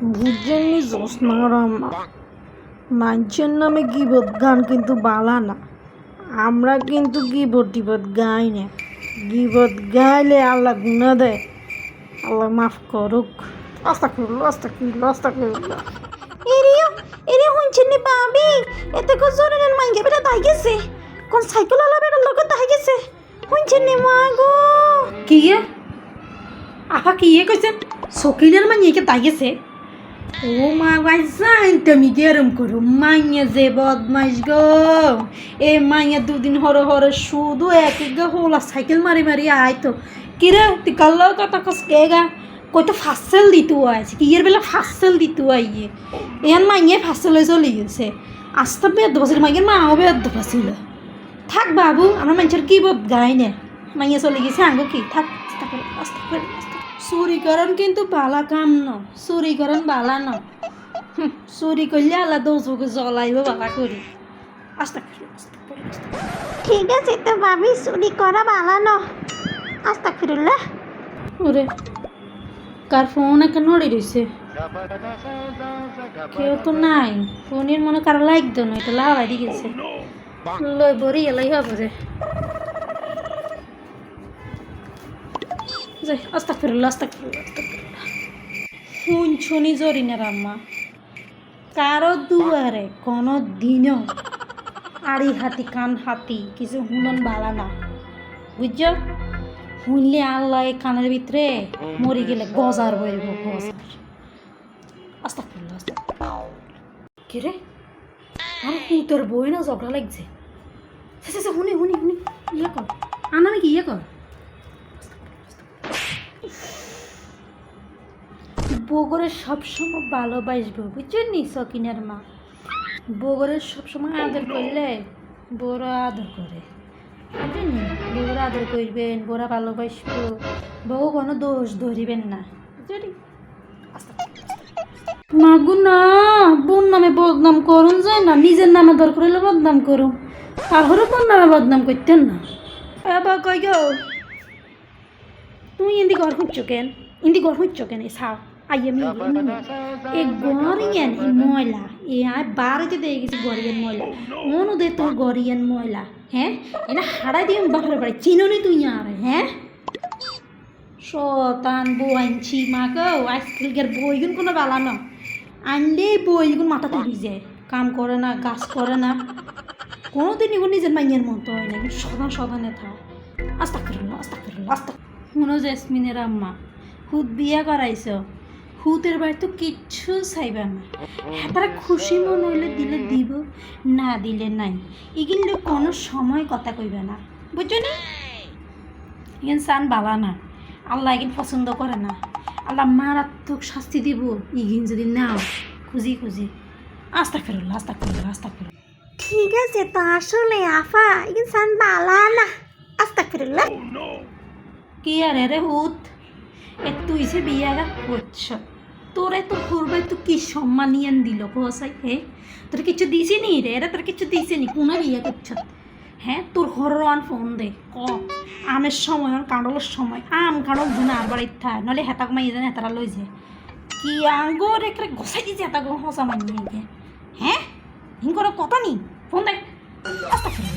বুঝছেননি জোসনার আম্মা মানুষের নামে গিবত গান কিন্তু বালা না। আমরা কিন্তু গিবত টিবত গাই না। গিবত গাইলে আল্লাহ গুণা দেয়। আল্লাহ মাফ করুক। আস্তা করল আস্তা করল আস্তা করল এরিও এরে হইছে নি পাবি এতে কো জোরে নেন মাইগে বেটা তাই গেছে। কোন সাইকেল আলা বেটা লোক তাই গেছে। হইছে নি মা গো? কি ইয়ে আফা কি ইয়ে কইছেন? সকিলের মাইকে তাই গেছে? ও মা গাই জানতে আমি গেরম করো মাইয়া যে বদমাইশ গো এ মাইয়া দুদিন হরে হরে শুধু এক এক হোলা সাইকেল মারি মারি আইতো কিরে তুই কাল্লার কথা কস কে গা কই তো ফাসেল দিতু আছে কি এর বেলা ফাসেল দিতু আইয়ে এন মাইয়ে ফাসেলে চলে গেছে আস্তে বেদ বসিল মাইয়ের মাও বেদ বসিল থাক বাবু আমরা মানুষের কি বোধ গাই না মাইয়া চলে গেছে আঙ্গো কি থাক আস্তে আস্তে চুরিকরণ কিন্তু বালা কাম ন চুরিকরণ বালা ন। চুরি করলে আল্লাহ দৌচকে জ্বলাইব বালা করি আস্তে। ঠিক আছে তো ভাবি চুরি করা বালানো আস্তা ফিরুল্লাহ ওরে কার ফোন একটা নড়ে রয়েছে কেউ তো নাই ফোনের মনে কারও লাগতো না এটা লাগাই দিয়ে গেছে লই বড়ি এলাই হবে যাই আস্তা ফিরল আস্তা ফিরল আস্তা ফিরল শুনছনি জরি না রাম্মা কারও দুয়ারে কোনো দিনও আড়ি হাতি, কান হাতি কিছু হুনন বালা না। বুঝছ? শুনলে আল্লাহ এই কানের ভিতরে মরে গেলে গজার বইব গজার। আস্তা ফিরল আস্তা কে রে? আর তোর বই না ঝগড়া লাগছে। শুনি শুনি শুনি ইয়ে কর। আনা নাকি ইয়ে কর? বগরে সবসময় ভালোবাসবো বুঝছেন সকিনের মা? বগরের সবসময় আদর করলে বড় আদর করে। বুঝছেন বউরা আদর করবেন, বড়া ভালোবাসবো, বউ কোনো দোষ ধরিবেন না। বুঝছেন মাগু না, বোন নামে বদনাম করুন যায় না, নিজের নামে দরকার হলে বদনাম করুন কারোর বোন নামে বদনাম করতেন না। এবার কই গো? তুই ইন্দি ঘর খুঁজছো কেন? ইন্দি ঘর খুঁজছো কেন? এই সাও আইয়ে মি এ গরিয়ান এই ময়লা এ আয় বাড়িতে দিয়ে গেছি গরিয়ান ময়লা মনু দে তোর গরিয়ান ময়লা হ্যাঁ এটা হারাই দিয়ে বাপরে বাড়ি চিনোনি তুই আর হ্যাঁ শতান বই আনছি মাকেও আজকালকার বইগুন কোনো বালা না আনলেই বইগুন মাথা তুলি যায় কাম করে না গাছ করে না কোনোদিন এগুলো নিজের মাইয়ের মতো হয় না কিন্তু সদান সদানে থাক আস্তা করল আস্তা করল আস্তা শুনো জেসমিনের আম্মা হুদ বিয়া করাইছ হুতের বাড়ি তো কিচ্ছু চাইবা না। তারা খুশি মন হইলে দিলে দিব না দিলে নাই। এগুলো কোনো সময় কথা কইবে না। বুঝছ না? এখান সান বালা না। আল্লাহ এগিন পছন্দ করে না। আল্লাহ মারাত্মক শাস্তি দিব। ইগিন যদি নাও খুঁজি খুঁজি। আস্তা ফেরল আস্তা ফেরল আস্তা ফেরল ঠিক আছে তো আসলে আফা এগিন চান বালা না। আস্তা ফিরুল্লাহ কি আরে রে হুত এ তুই যে বিয়ারা করছ, তোরে তো করবে তো কি সম্মান ইয়ান দিল কোসাই হে? তোর কিছু দিছি নি রে? এরা তোর কিছু দিছে নি কোনো বিয়ে করছ? হ্যাঁ তোর হরন ফোন দে, ক? আমের সময় কাঁড়লের সময়, আম কাঁড়ল জন্য আর বাড়ির থায় নলে হেতাক মাই জানে হেতারা লই যে কি আঙ্গর একটা গোসাই দিছে হেতাক হসা মানি হ্যাঁ হিং? করে কথা নি? ফোন দে। আস্তা ফিরে